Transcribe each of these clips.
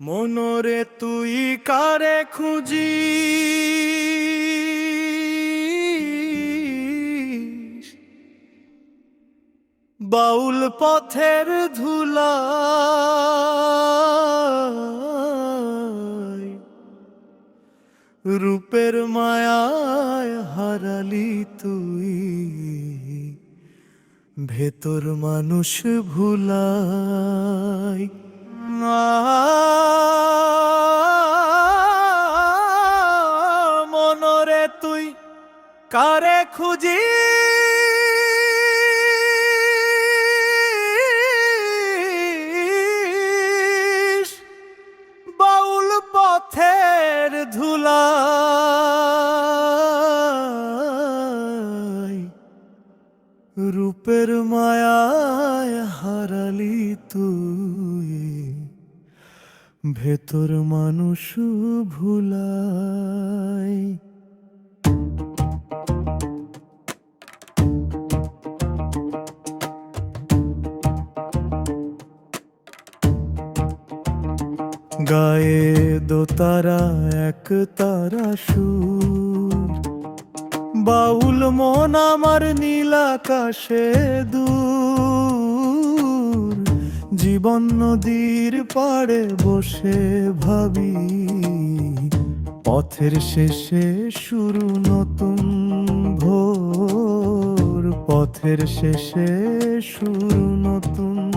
মনরে তুই কারে খুঁজি বাউল পথের ধুলা রূপের মায়ায় হারালি তুই। ভেতর মানুষ ভুলাই। মনরে তুই কারে খুঁজি বাউল পথের ধুলাই রূপের মায়ায় হারালি তুই। ভেতর মানুষ ভুলাই গায়ে দোতারা এক তারা সুর। বাউল মন আমার নীল আকাশে দূর। জীবন নদীর পাড়ে বসে ভাবি পথের শেষে শুরু নতুন ভোর পথের শেষে শুরু নতুন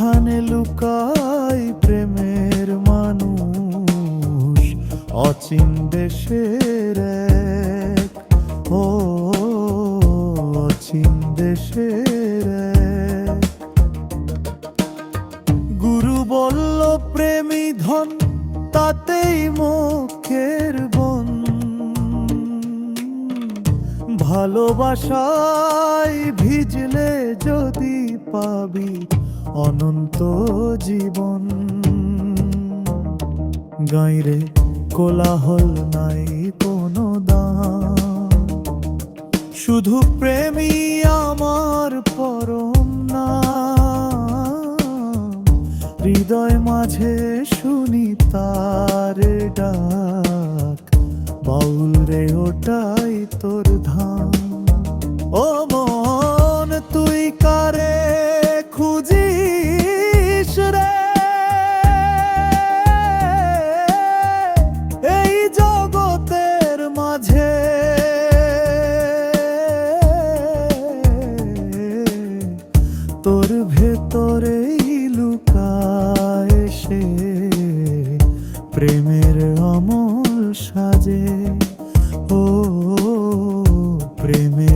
সেখানে লুকাই প্রেমের মানুষ, অচিন দেশের ও, অচিন দেশের গুরু বলল, প্রেমী ধন, তাতেই মুখের বন। ভালোবাসায় ভিজলে যদি পাবি অনন্ত জীবন। গাইরে কোলাহল নাই কোনো দাম। শুধু প্রেমী আমার পরম না হৃদয় মাঝে শুনি তার ডাক। বাউল রে ওটাই তোর রে এই জগতের মাঝে। তোর ভেতরেই লুকায় সে প্রেমের অমল সাজে। ও প্রেমের